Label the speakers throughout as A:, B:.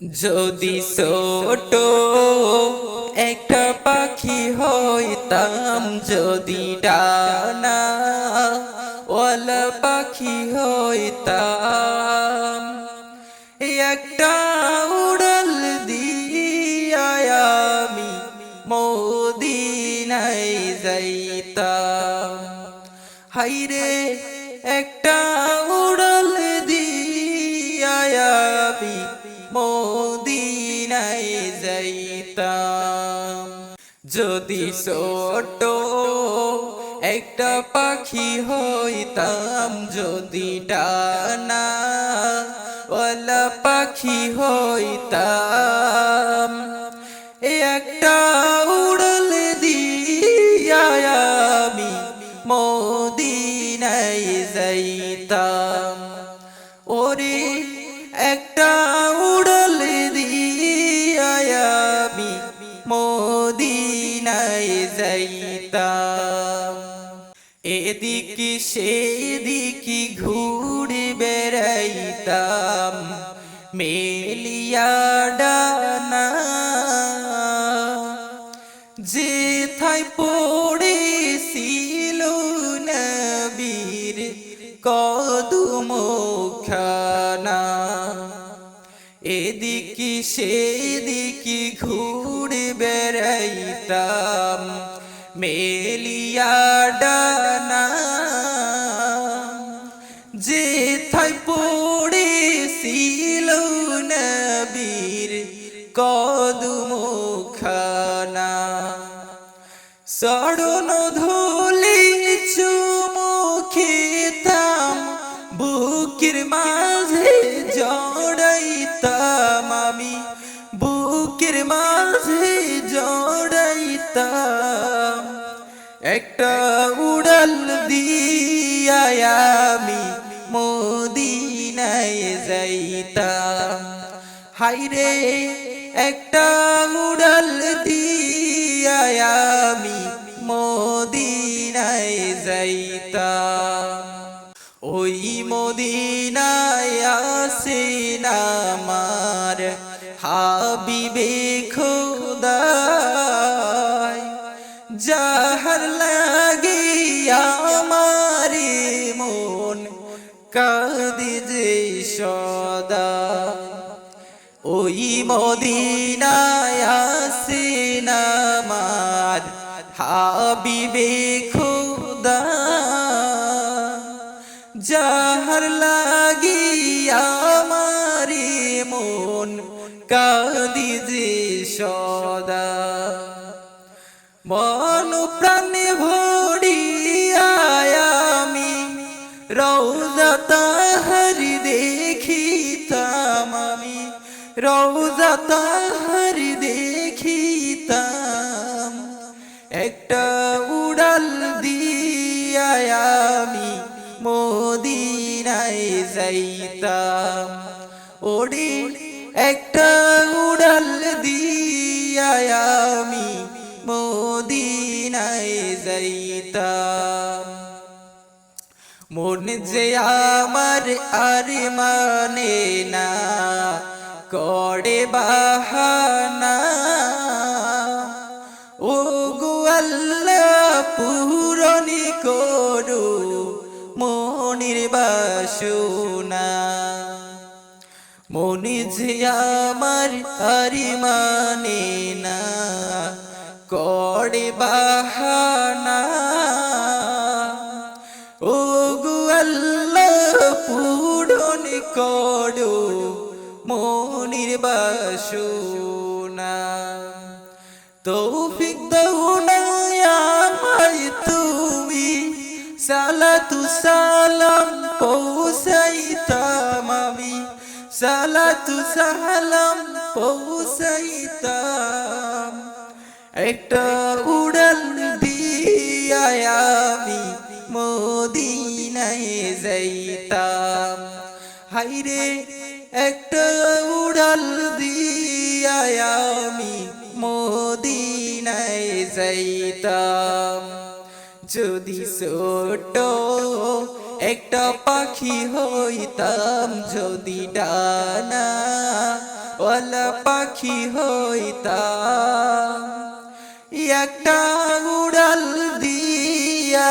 A: যদি ছোট একটা পাখি হইতাম, যদি ডানা ওয়ালা পাখি হইতাম, একটা উড়াল দিয়া আমি মদিনায় যাইতাম। হাইরে একটা মদিনায় যাইতাম। যদি ছোট একটা পাখি হইতাম, যদি ডানা ওলা পাখি হইতাম, একটা উড়ল দিয়া আমি মদিনায় যাইতাম। ওরে মদিনায় যাইতাম। এদিকে সেদিকে ঘুরে বেড়াইতাম। মেলিয়া ডানা যে থাই পড়েছিল নবীর কদম খানা এদিকে সেদিকে ঘুরে বেড়াইতাম মেলিয়া ডানা যে থাই পড়েছিল নবীর কদম খানা সরণ ধুলি চুমু খেতাম বুকের মাঝে জড়াইতাম আমি বুকের মাঝে জড়াইতাম একটা উড়াল দিয়া আমি মদিনায় যাইতাম। হাইরে একটা উড়াল দিয়া আমি মদিনায় যাইতাম। ওই মদিনায় আসেন আমার হাবিবে আমারে মন কাঁদে যে সদা। ওই মদিনায় আসেন আমার হাবিবে খোদা। যাহার লাগি আমারে মন কাঁদি রৌজা তাহার দেখিতাম আমি। রৌজা তাহার দেখিতাম। একটা উড়াল দিয়া আমি মদিনায় যাইতাম। ওরে একটা উড়াল দিয়া আমি মদিনায় যাইতাম। মন যে আমার আর মানে না, করে বাহানা। ও গো আল্লাহ পূরণি করু মনির বাসনা। মনে যে আমার আর মানে না, করে বাহানা। পূরণ করো, মনির বাসনা। তৌফিক আমায় তুমি, সালাতু সালাম পৌঁছাইতাম আমি সালাতু সালাম পৌঁছাইতাম একটা উড়াল দিয়া আমি মদিনায় যাইতাম হাইরে, একটা উড়াল দিয়া আমি মদিনায় যাইতাম। যদি ছোট একটা পাখি হইতাম, যদি ডানা ওলা পাখি হইতাম। একটা উড়াল দিয়া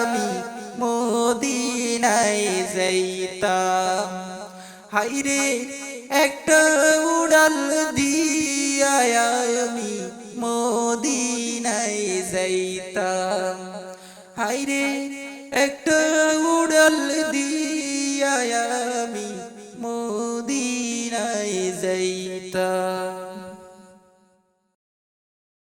A: আমি মদিনায় যাইতাম। হাইরে একটা উড়াল দিয়া আমি মদিনায় যাইতাম। হাইরে একটা